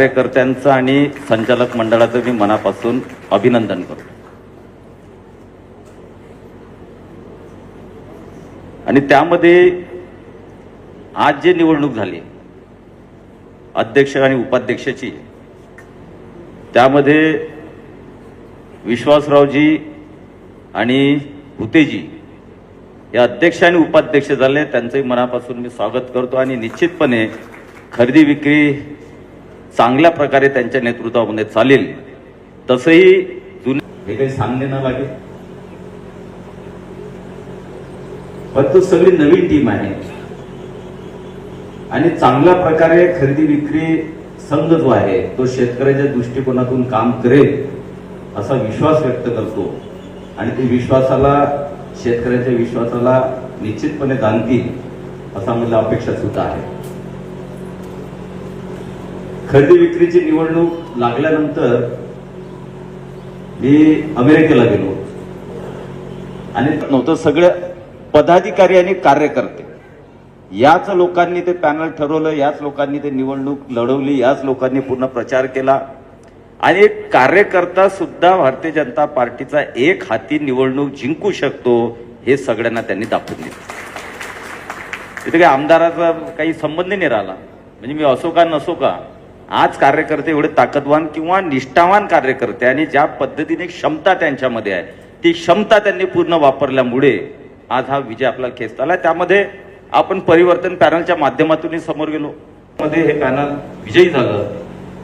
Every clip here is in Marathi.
कार्यकर्त्यांचं आणि संचालक मंडळाचं मी मनापासून अभिनंदन करतो. आणि त्यामध्ये आज जे निवडणूक झाली अध्यक्ष आणि उपाध्यक्षाची त्यामध्ये विश्वासरावजी आणि हुतेजी या अध्यक्ष आणि उपाध्यक्ष झाले त्यांचंही मनापासून मी स्वागत करतो आणि निश्चितपणे खरेदी विक्री चांगल्या प्रकारे त्यांच्या नेतृत्वामध्ये चालेल. तसंही जुने हे काही सांगणे ना लागेल पण तो सगळी नवीन टीम आहे. आणि चांगल्या प्रकारे खरेदी विक्री संघ जो आहे तो शेतकऱ्याच्या दृष्टिकोनातून काम करेल असा विश्वास व्यक्त करतो. आणि ते विश्वासाला शेतकऱ्याच्या विश्वासाला निश्चितपणे जाणतील असा मला अपेक्षा सुद्धा आहे. खरेदी विक्रीची निवडणूक लागल्यानंतर मी अमेरिकेला गेलो आणि नव्हतं सगळ्या पदाधिकारी आणि कार्यकर्ते याच लोकांनी ते पॅनल ठरवलं याच लोकांनी ते निवडणूक लढवली याच लोकांनी पूर्ण प्रचार केला. आणि एक कार्यकर्ता सुद्धा भारतीय जनता पार्टीचा एक हाती निवडणूक जिंकू शकतो हे सगळ्यांना त्यांनी दाखवून दिलं. तिथे काही आमदाराचा काही संबंध नाही राहिला. म्हणजे मी असो का नसो का आज कार्यकर्ते एवढे ताकदवान किंवा निष्ठावान कार्यकर्ते आणि ज्या पद्धतीने क्षमता त्यांच्यामध्ये आहे ती क्षमता त्यांनी पूर्ण वापरल्यामुळे आज हा विजय आपला खेचता आला. त्यामध्ये आपण परिवर्तन पॅनलच्या माध्यमातून समोर गेलो. मध्ये हे पॅनल विजयी झालं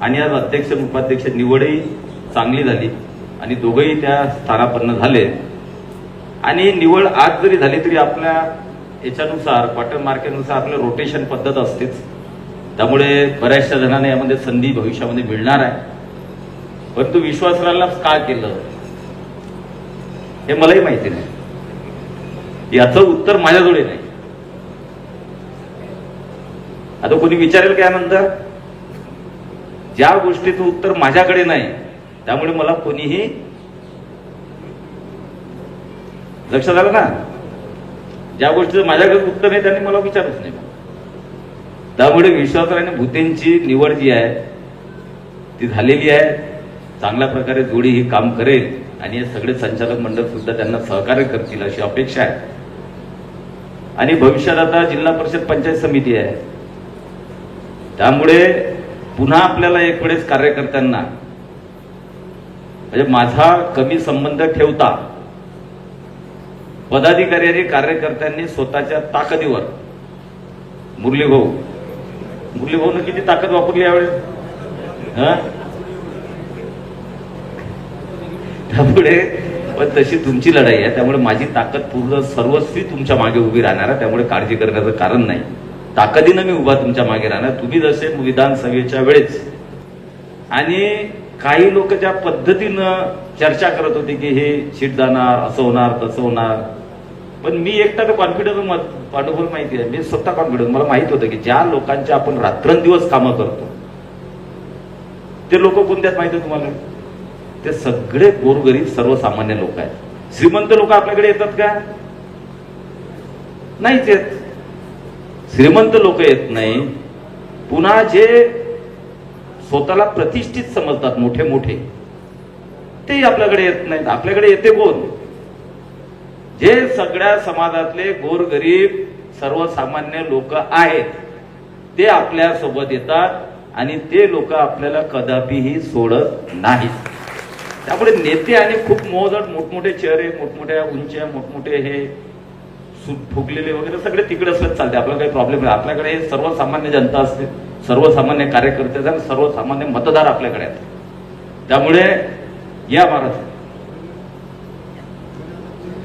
आणि आज अध्यक्ष उपाध्यक्ष निवडही चांगली झाली आणि दोघंही त्या स्थानापन्न झाले. आणि निवड आज जरी झाली तरी आपल्या याच्यानुसार क्वार्टर मार्केटनुसार आपलं रोटेशन पद्धत असतेच. त्यामुळे बऱ्याचशा जणांना यामध्ये संधी भविष्यामध्ये मिळणार आहे. परंतु विश्वासराला का केलं? हे मलाही माहिती नाही. याचं उत्तर माझ्याजवळ नाही. आता कोणी विचारेल का यानंतर? ज्या गोष्टीचं उत्तर माझ्याकडे नाही त्यामुळे मला कोणीही लक्षात आलं ना? ज्या गोष्टीचं माझ्याकडे उत्तर नाही त्यांनी मला विचारच नाही. त्यामुळे विश्वासराव भूतेंची निवड जी आहे ती झालेली आहे. चांगल्या प्रकारे जोडी ही काम करेल आणि हे सगळे संचालक मंडळ सुद्धा त्यांना सहकार्य करतील अशी अपेक्षा आहे. आणि भविष्यात आता जिल्हा परिषद पंचायत समिती आहे. त्यामुळे पुन्हा आपल्याला एक वेळेस कार्यकर्त्यांना म्हणजे माझा कमी संबंध ठेवता पदाधिकारी आणि कार्यकर्त्यांनी स्वतःच्या ताकदीवर मुरली भाऊ मुरली भाऊनं किती ताकद वापरली यावेळेस? हा? त्यामुळे पण तशी तुमची लढाई आहे त्यामुळे माझी ताकद पूर्ण सर्वस्वी तुमच्या मागे उभी राहणार आहे त्यामुळे काळजी करण्याचं कारण नाही. ताकदीनं मी उभा तुमच्या मागे राहणार. तुम्ही जसे विधानसभेच्या वेळेस आणि काही लोक ज्या पद्धतीनं चर्चा करत होते की हे शीट जाणार असं होणार तसं होणार पण मी एकटा तर कॉन्फिडन्स अनुभव माहिती आहे. मी स्वतः कॉन्फिडन्स मला माहीत होतं की ज्या लोकांचे आपण रात्रंदिवस कामं करतो ते लोक कोणत्यात माहिती तुम्हाला? ते सगळे गोरगरीब सर्वसामान्य लोक आहेत. श्रीमंत लोक आपल्याकडे येतात का? नाहीच येत. श्रीमंत लोक येत नाही. पुन्हा जे स्वतःला प्रतिष्ठित समजतात मोठे मोठे ते आपल्याकडे येत नाहीत. आपल्याकडे येते कोण? जे सगळ्या समाजातले गोरगरीब सर्वसामान्य लोक आहेत ते आपल्यासोबत येतात आणि ते लोक आपल्याला कदापिही सोडत नाहीत. त्यामुळे नेते आणि खूप मोजट मोठमोठे चेहरे मोठमोठ्या उंच्या मोठमोठे हे फुगलेले वगैरे सगळे तिकडे असत चालते. आपल्याला काही प्रॉब्लेम नाही. आपल्याकडे सर्वसामान्य जनता असते सर्वसामान्य कार्यकर्ते आणि सर्वसामान्य मतदार आपल्याकडे आहेत. त्यामुळे या महाराज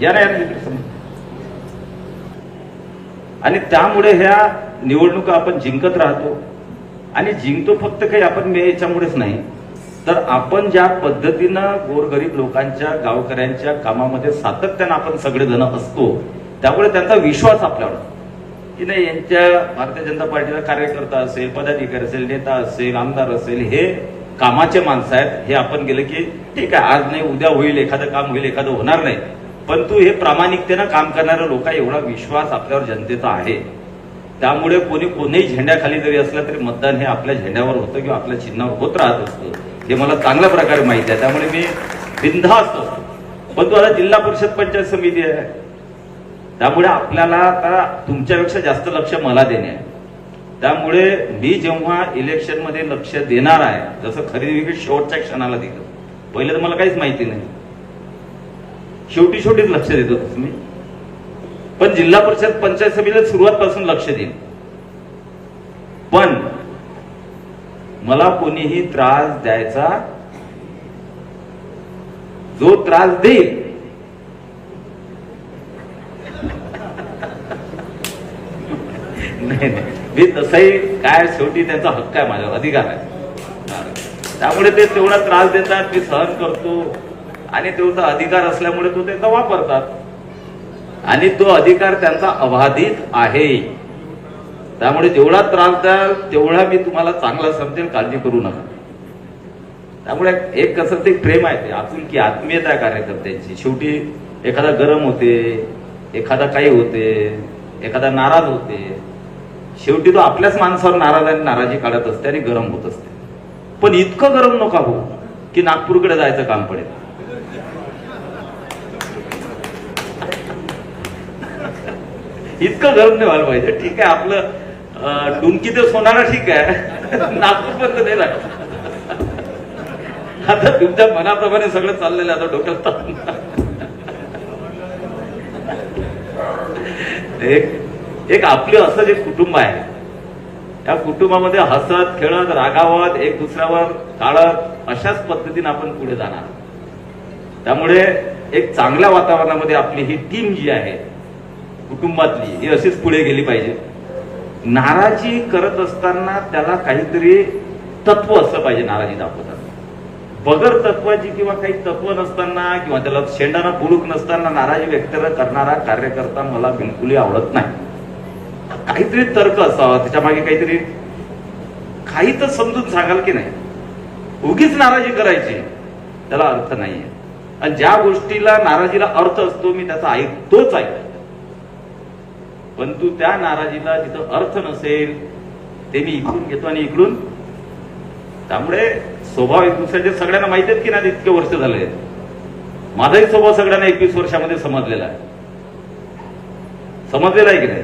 या ना या आणि त्यामुळे ह्या निवडणुका आपण जिंकत राहतो. आणि जिंकतो फक्त काही आपण याच्यामुळेच नाही. तर आपण ज्या पद्धतीनं गोरगरीब लोकांच्या गावकऱ्यांच्या कामामध्ये सातत्यानं आपण सगळेजण असतो त्यामुळे त्यांचा विश्वास आपल्यावर की नाही यांच्या भारतीय जनता पार्टीचा कार्यकर्ता असेल पदाधिकारी असेल नेता असेल आमदार असेल हे कामाचे माणसं आहेत. हे आपण गेलं की ठीक आहे आज नाही उद्या होईल एखादं काम होईल एखादं होणार नाही. परंतु हे प्रामाणिकतेनं काम करणाऱ्या लोका एवढा विश्वास आपल्यावर जनतेचा आहे. त्यामुळे कोणी कोणीही झेंड्याखाली जरी असलं तरी मतदान हे आपल्या झेंड्यावर होतं किंवा आपल्या चिन्हावर होत राहत असतं. हे मला चांगल्या प्रकारे माहिती आहे. त्यामुळे मी बिनधास्त असतो. पण तो आता जिल्हा परिषद पंचायत समिती आहे. त्यामुळे आपल्याला आता तुमच्यापेक्षा जास्त लक्ष मला देणे आहे. त्यामुळे मी जेव्हा इलेक्शनमध्ये लक्ष देणार आहे जसं खरेदी विक्री शेवटच्या क्षणाला दिलं पहिले तर मला काहीच माहिती नाही. शेवटी शेवटीच लक्ष देत होतो तुम्ही. पण जिल्हा परिषद पंचायत समितीला सुरुवातपासून लक्ष देईन. पण मला कोणीही त्रास द्यायचा जो त्रास देईल नाही नाही. मी तसंही काय शेवटी त्यांचा हक्क आहे माझ्यावर अधिकार आहे. त्यामुळे ते तेवढा त्रास देतात मी सहन करतो. आणि तेवढा अधिकार असल्यामुळे तो त्यांचा वापरतात. आणि तो अधिकार त्यांचा अबाधित आहे. त्यामुळे जेवढा त्रास द्याल तेवढा मी तुम्हाला चांगला समजेल काळजी करू नका. त्यामुळे एक कसं ते प्रेम आहे ते आपुलकी आत्मीयता कार्यकर्त्यांची. शेवटी एखादा गरम होते एखादा काही होते एखादा नाराज होते. शेवटी तो आपल्याच माणसावर नाराज आणि नाराजी काढत असते आणि गरम होत असते. पण इतकं गरम नका हो की नागपूरकडे जायचं काम पडेल. इतकं गरम नाही व्हायला पाहिजे. ठीक आहे आपलं डुंकी डुमकी ते सोनारा ठीक आहे. नागपूर तर नाही लागत आता तुमच्या मनाप्रमाणे सगळं चाललेलं आता डोक्यात एक एक आपलं असं जे कुटुंब आहे त्या कुटुंबामध्ये हसत खेळत रागावत एक दुसऱ्यावर काढत अशाच पद्धतीने आपण पुढे जाणार. त्यामुळे एक चांगल्या वातावरणामध्ये आपली ही टीम जी आहे कुटुंबातली ही अशीच पुढे गेली पाहिजे. नाराजी करत असताना त्याला काहीतरी तत्व असलं पाहिजे नाराजी दाखवतात बगर तत्वाची किंवा काही तत्व नसताना किंवा त्याला शेंडाना बुडूक नसताना नाराजी व्यक्त करणारा कार्यकर्ता मला बिलकुलही आवडत नाही. काहीतरी तर्क असावा त्याच्यामागे काहीतरी काही तर समजून सांगाल की नाही? उगीच नाराजी करायची त्याला अर्थ नाहीये. आणि ज्या गोष्टीला नाराजीला अर्थ असतो मी त्याचा ऐकतोच ऐकतो परंतु त्या नाराजीला तिथं अर्थ नसेल ते मी इकडून घेतो आणि इकडून. त्यामुळे स्वभाव एक दुसऱ्याचे सगळ्यांना माहिती आहेत की नाही इतके वर्ष झाले माझाही स्वभाव सगळ्यांना एकवीस वर्षामध्ये समजलेला आहे. समजलेला आहे की नाही?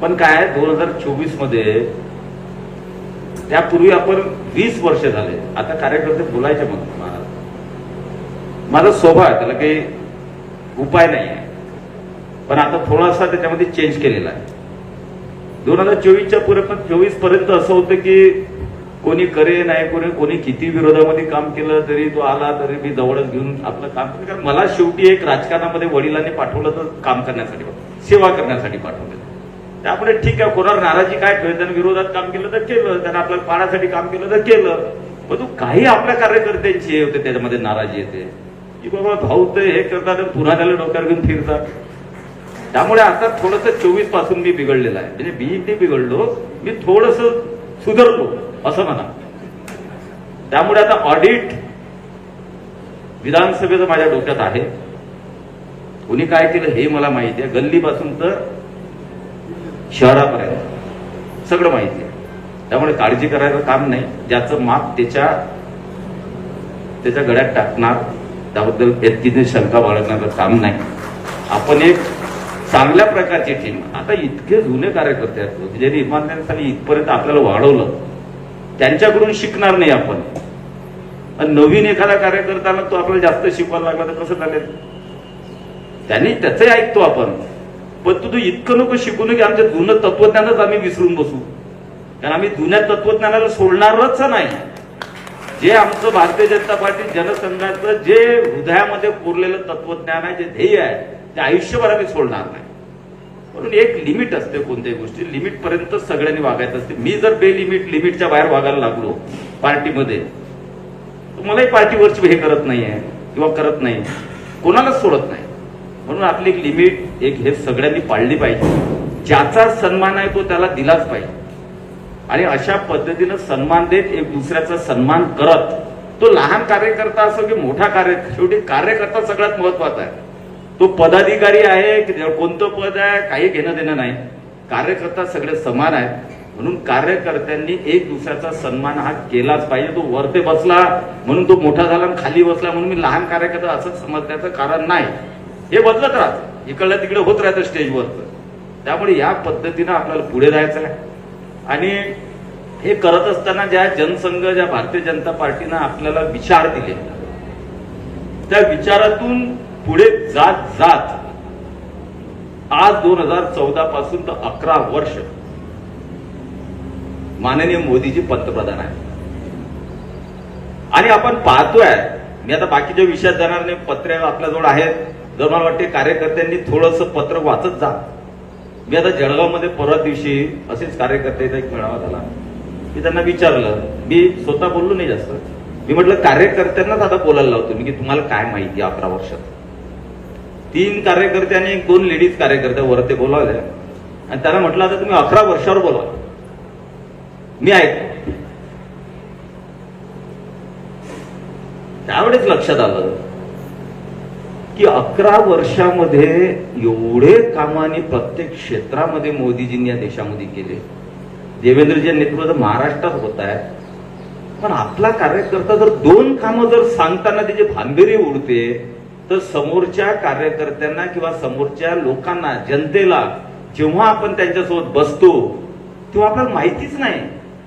पण काय दोन हजार चोवीसमध्ये त्यापूर्वी आपण वीस वर्ष झाले. आता कार्यकर्ते बोलायचे मग महाराज माझा स्वभाव आहे त्याला काही उपाय नाही आहे. पण आता थोडासा त्याच्यामध्ये चेंज केलेला आहे. दोन हजार चोवीसच्या पुढे पण चोवीसपर्यंत असं होतं की कोणी करे नाही कोणी कोणी किती विरोधामध्ये काम केलं तरी तो आला तरी मी जवळच घेऊन आपलं काम केलं कारण मला शेवटी एक राजकारणामध्ये वडिलांनी पाठवलं तर काम करण्यासाठी सेवा करण्यासाठी पाठवलं. त्यामुळे ठीक आहे कोणावर नाराजी काय ठेवली त्यानं विरोधात काम केलं तर केलं त्यानं आपल्या पाण्यासाठी काम केलं तर केलं. पण तू काही आपल्या कार्यकर्त्यांची हे होते त्याच्यामध्ये नाराजी येते. की बाबा भाऊ ते हे करतात पुन्हा त्याला डोक्यावर घेऊन फिरतात. त्यामुळे आता थोडस चोवीसपासून मी बिघडलेलं आहे. म्हणजे मी ते बिघडलो मी थोडस सुधरलो असं म्हणा. त्यामुळे आता ऑडिट विधानसभेचं माझ्या डोक्यात आहे. कोणी काय केलं हे मला माहिती आहे. गल्लीपासून तर शहरापर्यंत. सगळं माहिती आहे. त्यामुळे काळजी करायचं काम नाही. ज्याचं माप त्याच्या त्याच्या गळ्यात टाकणार त्याबद्दल व्यक्तीने शंका बाळगण्याचं काम नाही. आपण एक चांगल्या प्रकारची टीम आता इतके जुने कार्यकर्ते आहेत ज्यांनी इमानदारीसाठी इथपर्यंत आपल्याला वाढवलं. त्यांच्याकडून शिकणार नाही आपण. आणि नवीन एखादा कार्यकर्त्याला तो आपल्याला जास्त शिकवायला लागला तर कसं चालेल? त्यांनी त्याचंही ऐकतो आपण. पण तू तू इतकं नको शिकू की आमच्या जुनं तत्वज्ञानच आम्ही विसरून बसू. कारण आम्ही जुन्या तत्वज्ञानाला सोडणारच नाही. जे आमचं भारतीय जनता पार्टी जनसंघाचं जे हृदयामध्ये कोरलेलं तत्वज्ञान आहे जे ध्येय आहे ते आयुष्यभर आम्ही सोडणार नाही. म्हणून एक लिमिट असते कोणत्याही गोष्टी. लिमिट पर्यंत सगळ्यांनी वागायचं असते. मी जर बेलिमिट लिमिटच्या बाहेर वागायला लागलो पार्टीमध्ये तर मलाही पार्टीवरची हे करत नाहीये किंवा करत नाही. कोणालाच सोडत नाही. म्हणून आपली एक लिमिट एक हे सगळ्यांनी पाळली पाहिजे. ज्याचा सन्मान आहे तो त्याला दिलाच पाहिजे. आणि अशा पद्धतीनं सन्मान देत एक दुसऱ्याचा सन्मान करत तो लहान कार्यकर्ता असो की मोठा कार्य शेवटी कार्यकर्ता सगळ्यात महत्त्वाचा आहे. तो पदाधिकारी आहे की कोणतं पद आहे काही घेणं देणं नाही. कार्यकर्ता सगळे समान आहेत. म्हणून कार्यकर्त्यांनी एक दुसऱ्याचा सन्मान हा केलाच पाहिजे. तो वरते बसला म्हणून तो मोठा झाला आणि खाली बसला म्हणून मी लहान कार्यकर्ता असं समजण्याचं कारण नाही. हे बदलत राहतं. इकडलं तिकडे होत राहतं स्टेजवरचं त्यामुळे या पद्धतीनं आपल्याला पुढे जायचं आहे. आणि हे करत असताना ज्या जनसंघ ज्या भारतीय जनता पार्टीनं आपल्याला विचार दिले त्या विचारातून पुढे जात जात. आज दोन हजार चौदा पासून तर अकरा वर्ष माननीय मोदीजी पंतप्रधान आहे आणि आपण पाहतोय मी आता बाकीच्या विषयात जाणार नाही पत्रे आपल्याजवळ आहेत. जर मला वाटते कार्यकर्त्यांनी थोडस पत्र वाचत जा. मी आता जळगावमध्ये परवा दिवशी असेच कार्यकर्त्याचा एक मेळावा झाला. मी त्यांना विचारलं मी स्वतः बोललो नाही जास्त. मी म्हटलं कार्यकर्त्यांनाच आता बोलायला लावतो. मी की तुम्हाला काय माहिती आहे अकरा वर्षात? तीन कार्यकर्ते आणि एक दोन लेडीज कार्यकर्ते वर ते आणि त्यांना म्हटलं आता तुम्ही अकरा वर्षावर बोला मी ऐकतो. त्यावेळेस लक्षात आलं की अकरा वर्षामध्ये एवढे कामाने प्रत्येक क्षेत्रामध्ये मोदीजींनी या देशामध्ये केले. देवेंद्रजी नेतृत्व महाराष्ट्रात होत आहे. पण आपला कार्यकर्ता जर दोन कामं जर सांगताना त्याची भांबेरी उडते तर समोरच्या कार्यकर्त्यांना किंवा समोरच्या लोकांना जनतेला जेव्हा आपण त्यांच्यासोबत बसतो तेव्हा आपल्याला माहितीच नाही.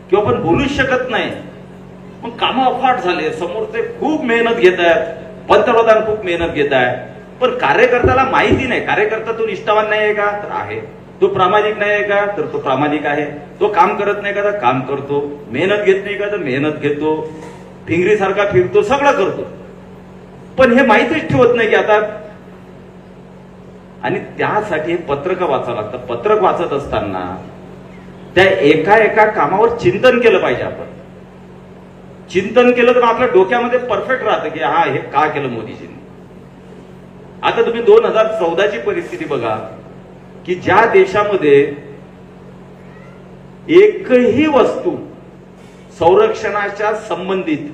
किंवा आपण बोलूच शकत नाही. मग कामं अफाट झाले समोरचे खूप मेहनत घेत आहेत. पंतप्रधान खूप मेहनत घेत आहे पण कार्यकर्त्याला माहिती नाही. कार्यकर्ता तो निष्ठावान नाही आहे का? तर आहे. तो प्रामाणिक नाही आहे का? तर तो प्रामाणिक आहे. तो काम करत नाही का? तर काम करतो. मेहनत घेत नाही का? तर मेहनत घेतो. फिंगरीसारखा फिरतो. सगळं करतो. पण हे माहितीच ठेवत नाही की आता आणि त्यासाठी हे पत्रक वाचावं लागतं. पत्रक वाचत असताना त्या एका एका कामावर चिंतन केलं पाहिजे आपण. चिंतन केलं तर आपल्या डोक्यामध्ये परफेक्ट राहतं की हा हे का केलं मोदीजींनी? आता तुम्ही दोन हजार चौदाची परिस्थिती बघा की ज्या देशामध्ये एकही वस्तू संरक्षणाच्या संबंधित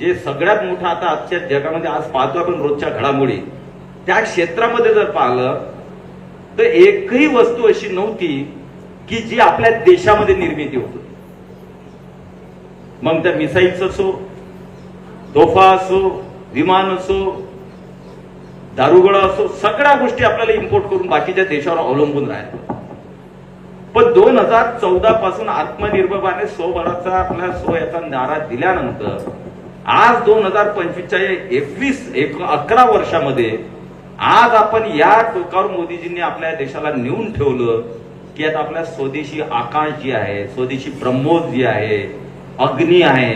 जे सगळ्यात मोठं आता आजच्या जगामध्ये आज पाहतो आपण रोजच्या घडामोडी त्या क्षेत्रामध्ये जर पाहिलं तर एकही वस्तू अशी नव्हती की जी आपल्या देशामध्ये निर्मिती होत. होती मग त्या मिसाईल्स असो तोफा असो विमान असो दारुगोळा असो सगळ्या गोष्टी आपल्याला इम्पोर्ट करून बाकीच्या देशावर अवलंबून राहतात पण दोन हजार चौदा पासून आत्मनिर्भर आत्मनिर्भरपणे स्वबळाचा आपल्या स्व याचा नारा दिल्यानंतर आज दोन हजार पंचवीसच्या एकवीस एक अकरा वर्षामध्ये आज आपण या टोकावर मोदीजींनी आपल्या देशाला नेऊन ठेवलं की आता आपल्या स्वदेशी आकाश जी आहे स्वदेशी ब्रह्मोस जी आहे अग्नी आहे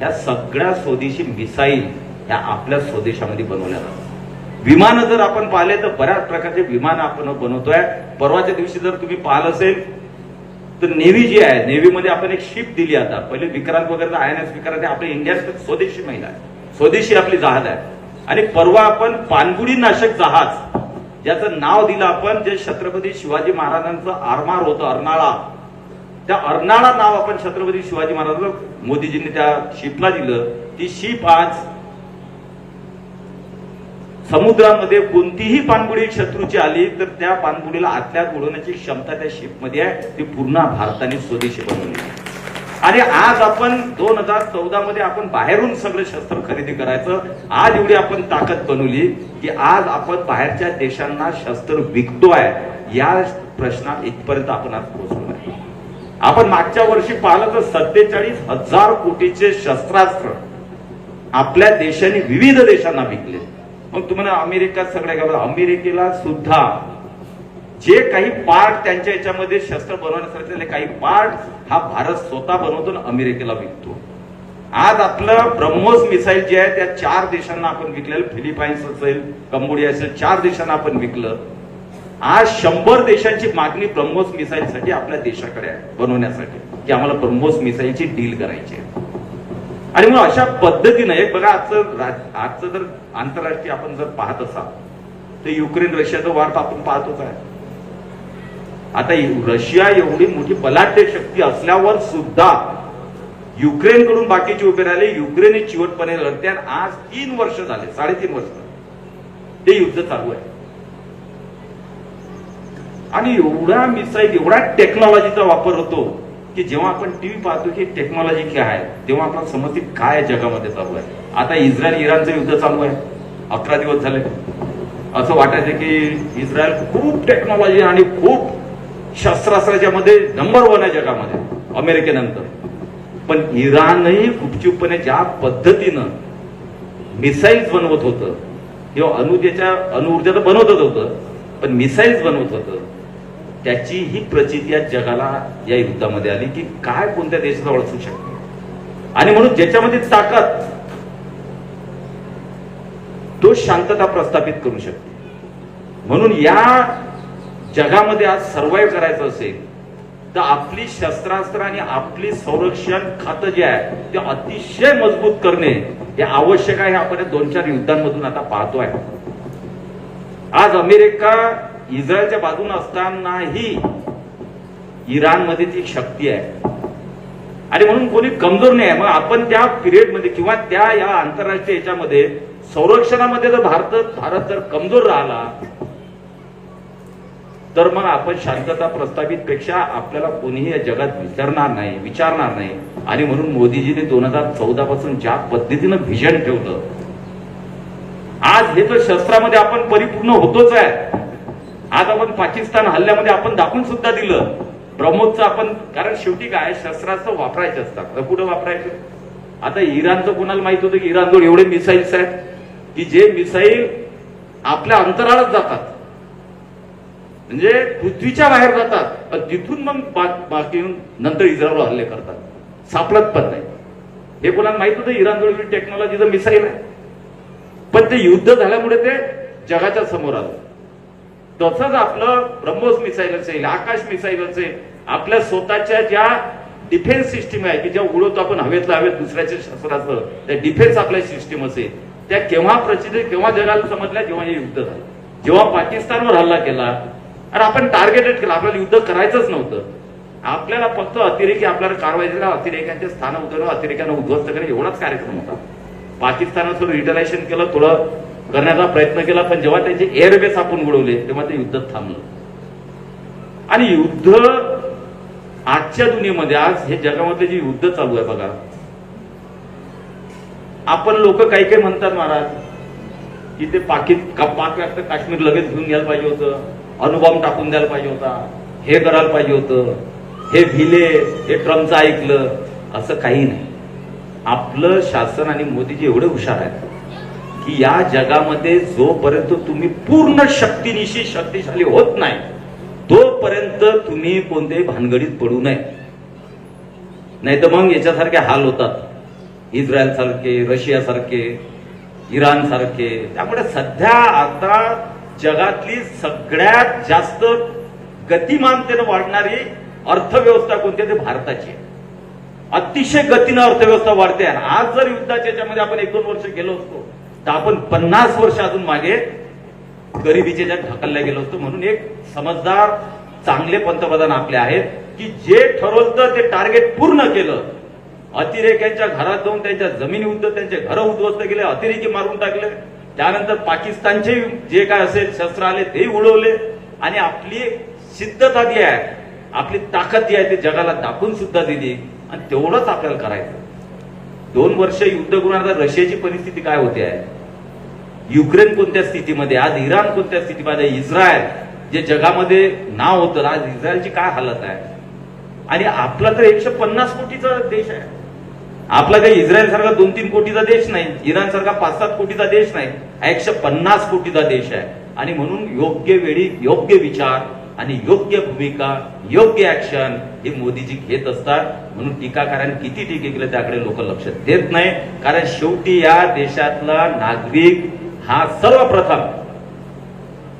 या सगळ्या स्वदेशी मिसाईल ह्या आपल्या स्वदेशामध्ये बनवल्या जातात. विमानं जर आपण पाहिले तर बऱ्याच प्रकारचे विमान आपण बनवतोय. परवाच्या दिवशी जर तुम्ही पाहिलं असेल तर नेव्ही जी आहे नेव्हीमध्ये आपण एक शिप दिली आता. पहिले विक्रांत वगैरे आय एन एस विक्रांत आपल्या इंडियाचं स्वदेशी महिला आहे. स्वदेशी आपली जहाज आहे. आणि परवा आपण पानगुडी नाशक जहाज ज्याचं नाव दिलं आपण जे छत्रपती शिवाजी महाराजांचं आरमार होतं अर्नाळा. त्या अर्नाळा नाव आपण छत्रपती शिवाजी महाराज मोदीजींनी त्या शिपला दिलं. ती शिप आज समुद्रामध्ये कोणतीही पाणबुडी शत्रूची आली तर त्या पाणबुडीला आतल्यात उडवण्याची क्षमता त्या शिपमध्ये आहे. ती पूर्ण भारताने स्वदेशी बनवली आणि आज आपण दोन हजार चौदा मध्ये आपण बाहेरून सगळं शस्त्र खरेदी करायचं. आज एवढी आपण ताकद बनवली की आज आपण बाहेरच्या देशांना शस्त्र विकतोय या प्रश्नात इथपर्यंत आपण आज पोहोचलो आहे आपण मागच्या वर्षी पाहिलं तर सत्तेचाळीस हजार कोटीचे शस्त्रास्त्र आपल्या देशाने विविध देशांना विकले. मग तुम्हाला अमेरिका सगळ्या अमेरिकेला सुद्धा जे काही पार्ट त्यांच्या याच्यामध्ये शस्त्र बनवण्यासाठी काही पार्ट हा भारत स्वतः बनवतो अमेरिकेला विकतो. आज आपलं ब्रह्मोस मिसाईल जे आहे त्या चार देशांना आपण विकलेलं फिलिपाईन्स असेल कंबोडिया असेल चार देशांना आपण विकलं. आज शंभर देशांची मागणी ब्रह्मोस मिसाईलसाठी आपल्या देशाकडे आहे बनवण्यासाठी की आम्हाला ब्रह्मोस मिसाईलची डील करायची आहे. आणि मग अशा पद्धतीनं एक बघा आजचं आजचं जर आंतरराष्ट्रीय आपण जर पाहत असाल तर युक्रेन रशियाचं वार्त आपण पाहतोच आहे. आता रशिया एवढी मोठी बलाढ्य शक्ती असल्यावर सुद्धा युक्रेन कडून बाकीचे उभे राहिले युक्रेन हे चिवटपणे लढते आणि आज तीन वर्ष झाले साडेतीन वर्ष ते युद्ध चालू आहे. आणि एवढा मिसाईल एवढा टेक्नॉलॉजीचा वापर होतो की जेव्हा आपण टीव्ही पाहतो की टेक्नॉलॉजी काय आहे तेव्हा आपण समजते काय जगामध्ये चालू आहे? आता इस्रायल इराणचं युद्ध चालू आहे. अकरा दिवस झाले. असं वाटायचं की इस्रायल खूप टेक्नॉलॉजी आणि खूप शस्त्रास्त्राच्या मध्ये नंबर वन आहे जगामध्ये अमेरिकेनंतर. पण इराणही गुपचूपपणे ज्या पद्धतीनं मिसाईल्स बनवत होतं किंवा अणुजेच्या अणुऊर्जा तर बनवतच होतं पण मिसाईल्स बनवत होतं त्याची ही प्रचिती या जगाला या युद्धामध्ये आली की काय कोणत्या देशाचा ओळखू शकते? आणि म्हणून ज्याच्यामध्ये ताकद तो शांतता प्रस्थापित करू शकते. म्हणून या जगामध्ये आज सर्वाईव्ह करायचं असेल तर आपली शस्त्रास्त्र आणि आपली संरक्षण खातं जे आहे ते अतिशय मजबूत करणे हे आवश्यक आहे. हे आपण या दोन चार युद्धांमधून आता पाहतोय. आज अमेरिका इस्रायलच्या बाजूने असतानाही इराणमध्ये ती शक्ती आहे. आणि म्हणून कोणी कमजोर नाही आहे. मग आपण त्या पिरियडमध्ये किंवा त्या या आंतरराष्ट्रीय याच्यामध्ये संरक्षणामध्ये जर भारत भारत जर कमजोर राहिला तर मग आपण शांतता प्रस्थापित पेक्षा आपल्याला कोणीही या जगात विचारणार नाही विचारणार नाही. आणि म्हणून मोदीजीने दोन हजार चौदा पासून ज्या पद्धतीनं व्हिजन ठेवलं आज हे तर शस्त्रामध्ये आपण परिपूर्ण होतोच आहे. आज आपण पाकिस्तान हल्ल्यामध्ये आपण दाखवून सुद्धा दिलं. ब्रह्मोसचं आपण कारण शेवटी काय शस्त्रास्त्र वापरायचे असतात तर कुठं वापरायचं? आता इराणचं कोणाला माहीत होतं की इराणजवळ एवढे मिसाईल्स आहेत? की जे मिसाईल आपल्या अंतराळात जातात. म्हणजे पृथ्वीच्या बाहेर जातात. पण तिथून मग बाकी नंतर इस्रायलवर हल्ले करतात. सापडत पण नाही. हे कोणाला माहीत होतं? इराणजवळ टेक्नॉलॉजीचं मिसाईल आहे. पण ते युद्ध झाल्यामुळे ते जगाच्या समोर आलं. तसंच आपलं ब्रह्मोस मिसाईल असेल आकाश मिसाईल असेल आपल्या स्वतःच्या ज्या डिफेन्स सिस्टीम आहे की ज्या उडवतो आपण हवेतलं हवेत दुसऱ्याच्या शस्त्राचं त्या डिफेन्स आपल्या सिस्टीम असेल त्या केव्हा प्रचित केव्हा जगाला समजल्या जेव्हा हे युद्ध झालं. जेव्हा पाकिस्तानवर हल्ला केला आणि आपण टार्गेटेड केलं आपल्याला युद्ध करायचंच नव्हतं. आपल्याला फक्त अतिरेकी आपल्याला कारवाई दिला अतिरेक्यांचे स्थान उतरणं अतिरेक्यांना उद्ध्वस्त करणे एवढाच कार्यक्रम होता. पाकिस्तानात थोडं रिटलायशन केलं थोडं करण्याचा प्रयत्न केला पण जेव्हा त्यांचे एअरबेस आपण उडवले तेव्हा ते युद्ध थांबलं. आणि युद्ध आजच्या दुनियेमध्ये आज हे जगामधले जे युद्ध चालू आहे बघा आपण लोक काही काही म्हणतात महाराज की ते पाकित पाक काश्मीर लगेच घेऊन घ्यायला पाहिजे होतं अणुबॉम्ब टाकून द्यायला पाहिजे होता हे करायला पाहिजे होतं हे भिले हे ट्रम्पचं ऐकलं असं काही नाही. आपलं शासन आणि मोदीजी एवढे हुशार आहेत. की या जगामध्ये जोपर्यंत तुम्ही पूर्ण शक्तीनिशी शक्तिशाली होत नाही तोपर्यंत तुम्ही कोणत्याही भानगडीत पडू नये नाही तर मग याच्यासारखे हाल होतात इस्रायल सारखे रशिया सारखे इराण सारखे त्यामुळे सध्या आता जगातली सगळ्यात जास्त गतिमानतेनं वाढणारी अर्थव्यवस्था कोणती आहे? ते भारताची आहे. अतिशय गतीनं अर्थव्यवस्था वाढते आणि आज जर युद्धाच्या याच्यामध्ये आपण एक दोन वर्ष गेलो असतो तर आपण पन्नास वर्ष अजून मागे गरिबीच्या ज्या ढकलल्या गेलो होतो म्हणून एक समजदार चांगले पंतप्रधान आपले आहेत की जे ठरवलं ते टार्गेट पूर्ण केलं. अतिरेक्यांच्या घरात जाऊन त्यांच्या जमिनी उद्ध त्यांचे घर उद्ध्वस्त केले अतिरेकी मारून टाकले. त्यानंतर पाकिस्तानचे जे काय असेल शस्त्र आले ते उडवले. आणि आपली सिद्धता जी आहे आपली ताकद जी आहे ती जगाला दाखवून सुद्धा दिली. आणि तेवढंच आपल्याला करायचं. दोन वर्ष युद्ध करून आता रशियाची परिस्थिती काय होते आहे? युक्रेन कोणत्या स्थितीमध्ये आज इराण कोणत्या स्थितीमध्ये इस्रायल जे जगामध्ये नाव होतं आज इस्रायलची काय हालत आहे? आणि आपला तर एकशे पन्नास कोटीचा देश आहे. आपला काही इस्रायल सारखा दोन तीन कोटीचा देश नाही इराण सारखा पाच सात कोटीचा देश नाही हा एकशे पन्नास कोटीचा देश आहे. आणि म्हणून योग्य वेळी योग्य विचार आणि योग्य भूमिका योग्य ऍक्शन हे मोदीजी घेत असतात. म्हणून टीकाकारांनी किती टीके केले त्याकडे लोक लक्ष देत नाही. कारण शेवटी या देशातला नागरिक हा सर्वप्रथम.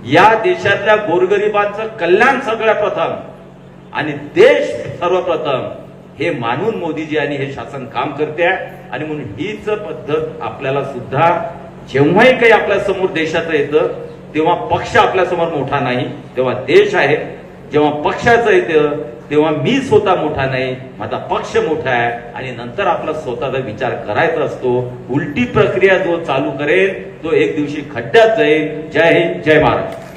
या देशातल्या गोरगरिबांचं कल्याण सगळ्या प्रथम. आणि देश सर्वप्रथम. हे मानून मोदीजी आणि हे शासन काम करते. आहे आणि म्हणून हीच पद्धत आपल्याला सुद्धा जेव्हाही काही आपल्यासमोर देशाचं येतं तेव्हा पक्ष आपल्यासमोर मोठा नाही. तेव्हा देश आहे. जेव्हा पक्षाचं येतं तेव्हा मी स्वतः मोठा नाही माझा पक्ष मोठा आहे आणि नंतर आपला स्वतःचा विचार करायचा असतो. उलटी प्रक्रिया जो चालू करेल तो एक दिवशी खड्ड्यात जाईल. जय हिंद जय महाराष्ट्र.